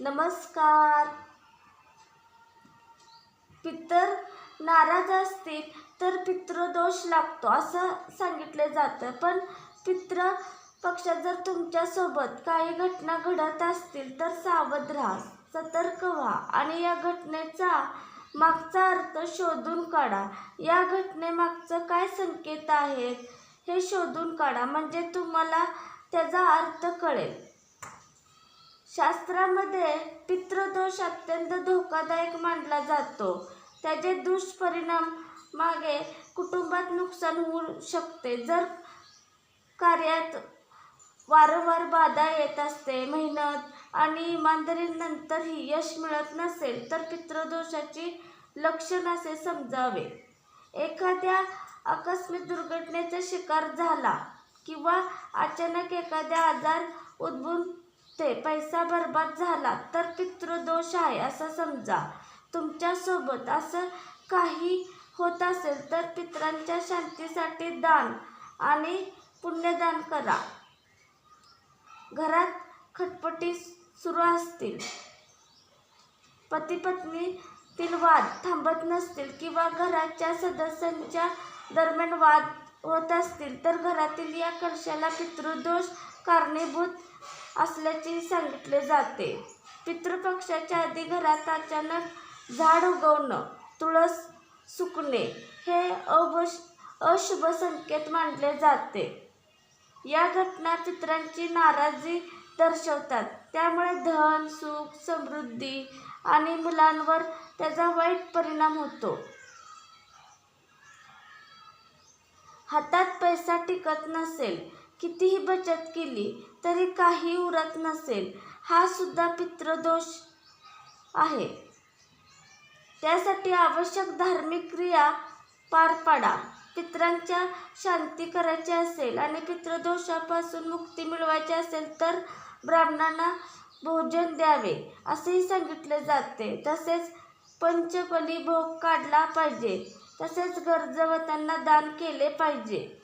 नमस्कार. पितर नाराज असतील तर पितृदोष लागतो असं सांगितलं जातं. पण पितृ पक्षात जर तुमच्यासोबत काही घटना घडत असतील तर सावध राहा सतर्क व्हा आणि या घटनेचा मागचा अर्थ शोधून काढा. या घटनेमागचं काय संकेत आहेत हे शोधून काढा म्हणजे तुम्हाला त्याचा अर्थ कळेल. शास्त्रामध्ये पितृदोष अत्यंत धोकादायक मानला जातो. त्याचे दुष्परिणाम मागे कुटुंबात नुकसान होऊ शकते. जर कार्यात वारंवार बाधा येत असते मेहनत आणि इमानदारीनंतरही यश मिळत नसेल तर पितृदोषाची लक्षण असे समजावे. एखाद्या आकस्मिक दुर्घटनेचा शिकार झाला किंवा अचानक एखाद्या आजार उद्भून ते पैसा बर्बाद झाला तर पितृदोष आहे असं समजा. तुमच्यासोबत असं काही होत असेल तर पितरांच्या शांतीसाठी दान आणि पुण्यदान करा. घरात खटपटी सुरू असतील. पती पत्नीतील वाद थांबत नसतील किंवा घराच्या सदस्यांच्या दरम्यान वाद होत असतील तर घरातील या कलशाला पितृदोष कारणीभूत असल्याचे सांगितले जाते. पितृपक्षाच्या आधी घरात अचानक झाड उगवणं तुळस सुकणे हे अवश अशुभ संकेत मानले जाते. या घटना पितरांची नाराजी दर्शवतात. त्यामुळे धन सुख समृद्धी आणि मुलांवर त्याचा वाईट परिणाम होतो. हातात पैसा टिकत नसेल कितीही बचत केली तरी काही उरत नसेल. हा सुद्धा पितृदोष आहे. त्यासाठी आवश्यक धार्मिक क्रिया पार पाडा. पितरांच्या शांती करायची असेल आणि पितृदोषापासून मुक्ती मिळवायची असेल तर ब्राह्मणांना भोजन द्यावे असेही सांगितले जाते. तसेच पंचपली भोग काढला पाहिजे. तसेच गरजवतांना दान केले पाहिजे.